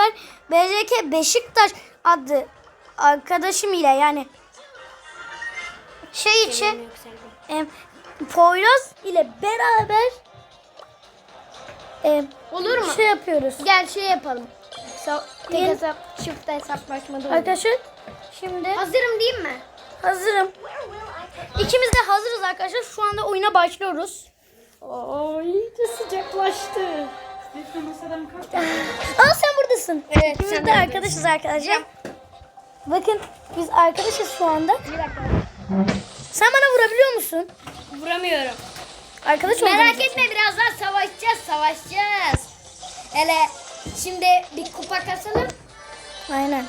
beraber BJK Beşiktaş adlı arkadaşım ile yani şey için e, Poyraz ile beraber e, Olur mu? şey yapıyoruz. Gel şey yapalım. Sa- tek hesap, çift hesaplaşmada olur. Arkadaşlar şimdi Hazırım değil mi? hazırım. İkimiz de hazırız arkadaşlar. Şu anda oyuna başlıyoruz. Oo, iyice sıcaklaştı. Aa sen buradasın. Evet, İkimiz sen de de arkadaşız arkadaşlar. Bakın biz arkadaşız şu anda. Bir dakika. Sen bana vurabiliyor musun? Vuramıyorum. Arkadaş Merak olduğumuz etme birazdan savaşacağız, savaşacağız. Hele şimdi bir kupa kasalım. Aynen.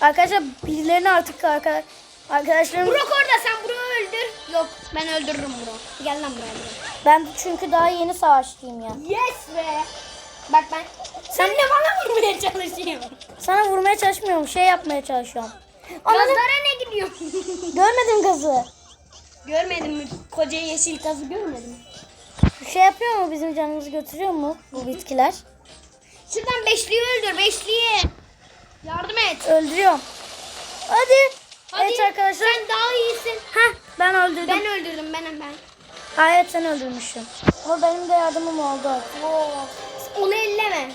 Arkadaşlar birilerini artık arka, arkadaşlarım Burak orada sen Burak'ı öldür. Yok ben öldürürüm Burak'ı. Gel lan buraya. Ben çünkü daha yeni savaşçıyım ya. Yes be. Bak ben sen de bana vurmaya çalışıyorsun. Sana vurmaya çalışmıyorum. Şey yapmaya çalışıyorum. Ananı Gazlara ne gidiyorsun? görmedim gazı. Görmedin mi? Koca yeşil gazı görmedin mi? Şey yapıyor mu bizim canımızı götürüyor mu bu bitkiler? Şuradan beşliği öldür beşliği. Yardım et. Öldürüyorum. Hadi. Hadi. Evet arkadaşlar. Sen daha iyisin. Heh ben öldürdüm. Ben öldürdüm. Hayır sen öldürmüşsün. Ama benim de yardımım oldu. Oo. Onu elleme.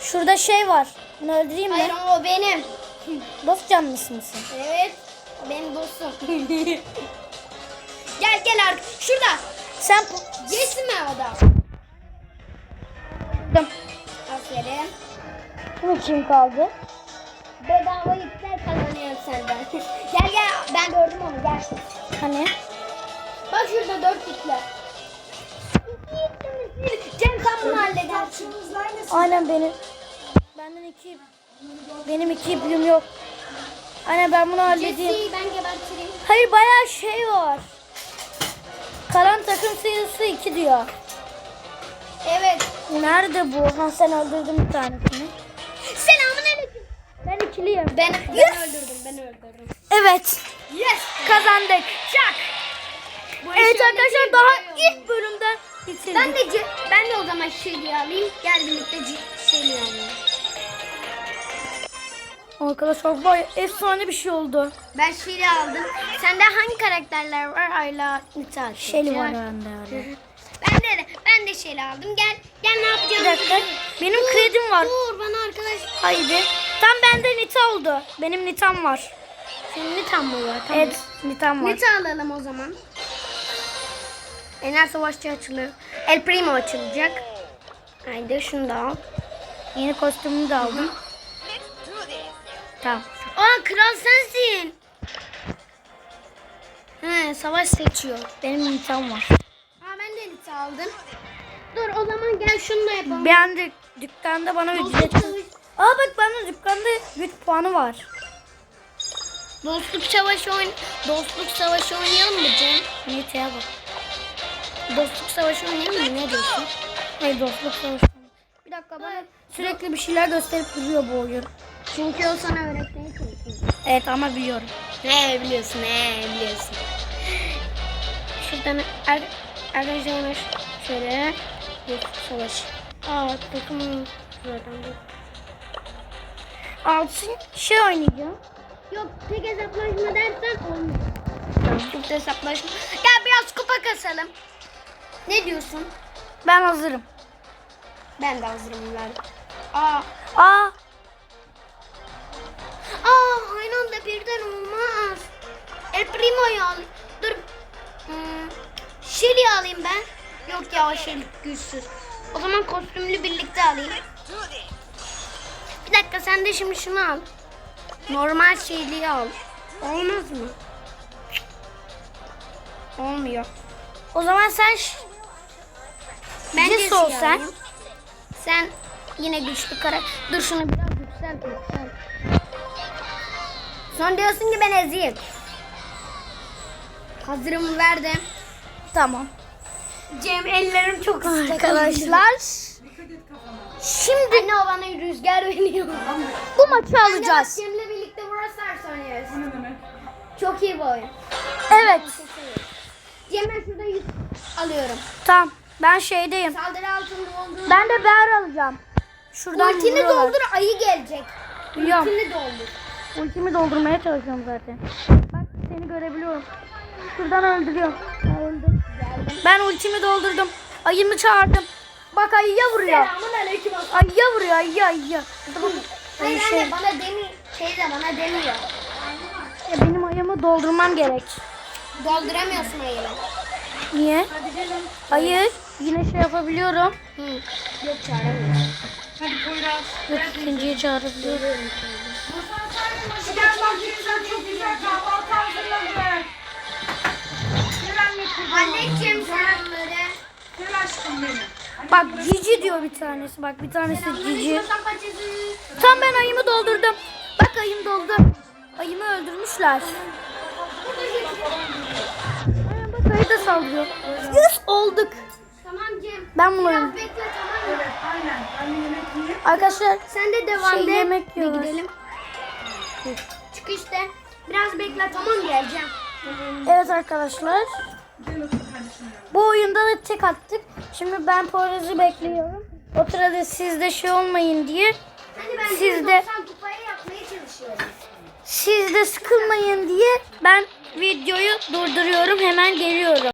Şurada şey var. Bunu öldüreyim mi? Hayır o benim. Dost canlısı mısın? Evet. O benim dostum. gel gel artık. Şurada. Sen Yes mi o da? Dım. Aferin. Bu kim kaldı? Bedava ipler kazanıyor senden. gel gel ben gördüm onu gel. Hani? Bak şurada dört ipler. Cem sen bunu halledersin. Aynen benim. Benden iki benim iki ipim yok. Aynen ben bunu halledeyim. Jesse'yi ben gebertireyim. Hayır bayağı şey var. Karan takım sayısı 2 diyor. Evet. Nerede bu? Ha sen öldürdün bir tanesini. Selamünaleyküm. Ben ikiliyim. Ben, ben öldürdüm ben öldürdüm. Evet. Yes. Kazandık. Çak. Evet arkadaşlar daha iyi ilk bölümden bitirdik. Ben de ben de o zaman şeyliği alayım. Gel birlikte ce- şeyliği. Arkadaşlar vay efsane bir şey oldu. Ben şeyliği aldım. Sende hangi karakterler var? Ayla, Nita. Şeli var bende öyle. Ben de ben de şeyli aldım. Gel gel ne yapacağım? Bir dakika. Benim kredim var. Dur bana arkadaş. Haydi. Tam bende Nita oldu. Benim Nitam var. Senin Nita mı var? Tamam. Evet Nitam var. Nita alalım o zaman. Ener Savaşçı açılır. El Primo açılacak. Haydi şunu da al. Yeni kostümümü de aldım. Tamam. Aa kral sensin. He savaş seçiyor. Benim Nitam var. Aa ben de Nita aldım. Dur o zaman gel şunu da yapalım. Ben de dükkanda bana ücretsiz. Aa bak bana dükkanda güç puanı var. Dostluk savaşı oyn Dostluk savaşı oynayalım mı Cem? Nita'ya bak. Dostluk savaşı oynayalım mı? Ne diyorsun? Hayır dostluk savaşı. Bir dakika bana sürekli bir şeyler gösterip duruyor bu oyun. Çünkü o sana öğretmeye çalışıyor. Evet ama biliyorum. Ne biliyorsun ne biliyorsun. Şuradan er, arkadaşlar şöyle dostluk savaşı. Aa takım zaten bu. Altın şey oynayacağım. Yok tek hesaplaşma dersen olmuyor. Tamam. Çift hesaplaşma. Gel biraz kupa kasalım. Ne diyorsun? Ben hazırım. Ben de hazırım ben. Aa. Aa Aa aynı anda birden olmaz. El Primo'yu al. Dur. Hmm, Shelly'i alayım ben. Yok ya Shelly güçsüz. O zaman kostümlü birlikte alayım. Bir dakika sen de şimdi şunu al. Normal Shelly'i al. Olmaz mı? Olmuyor. o zaman sen Ben de Jess ol şey sen. Sen yine güçlü kara. Dur şunu biraz yükselt yükselt. Son diyorsun ki ben ezeyim. Hazırımı verdim. tamam. Cem ellerim çok ıslak. Arkadaşlar Şimdi Anne o bana rüzgar veriyor. bu maçı Bak alacağız. Cem'le birlikte Brawl Stars oynuyoruz. Çok iyi bir oyun. Evet. Cem ben şurada yük alıyorum. Tamam. Ben şeydeyim. Saldırı altında olduğunu. Ben de bear alacağım. Şuradan Ultini vuruyorlar. doldur ayı gelecek. Biliyorum. Ultini doldur. Ultimi doldurmaya çalışıyorum zaten. Bak seni görebiliyorum. Şuradan öldürüyorum. Öldüm. Ben ultimi doldurdum. Ayımı çağırdım. Bak ayıya vuruyor. Selamun aleyküm. Ayıya vuruyor ayıya ayıya. Hayır şey- anne bana demi şey de bana demiyor. Ya benim ayımı doldurmam gerek. Dolduramıyorsun ayını. Niye? Hayır. Yine şey yapabiliyorum. Hı. Yok çağıramıyor. Hadi Poyraz. Yok ikinciyi çağırabiliyorum. Gel bak güzel çok güzel kahvaltı hazırladık. Anneciğim selamları. Gel aşkım benim. Bak cici diyor bir tanesi. Bak bir tanesi cici. Tam ben ayımı doldurdum. Bak ayım doldu. Ayımı öldürmüşler. Aynen bak ayı da saldırıyor. Yes olduk. Tamam Cem. Ben bunu Biraz bekle tamam mı? Aynen. Ben yemek yiyeyim. Arkadaşlar Sen de devam Şey, de. yemek Bir yiyorlar. gidelim. Çıkışta. Biraz bekle tamam geleceğim. evet arkadaşlar. Gel otur kardeşim. Bu oyunda da tek attık. Şimdi ben Poyraz'ı bekliyorum. O sırada siz de şey olmayın diye. Hadi ben Siz de- 90 kupaya yapmaya çalışıyorum. Siz de sıkılmayın diye ben videoyu durduruyorum. Hemen geliyorum.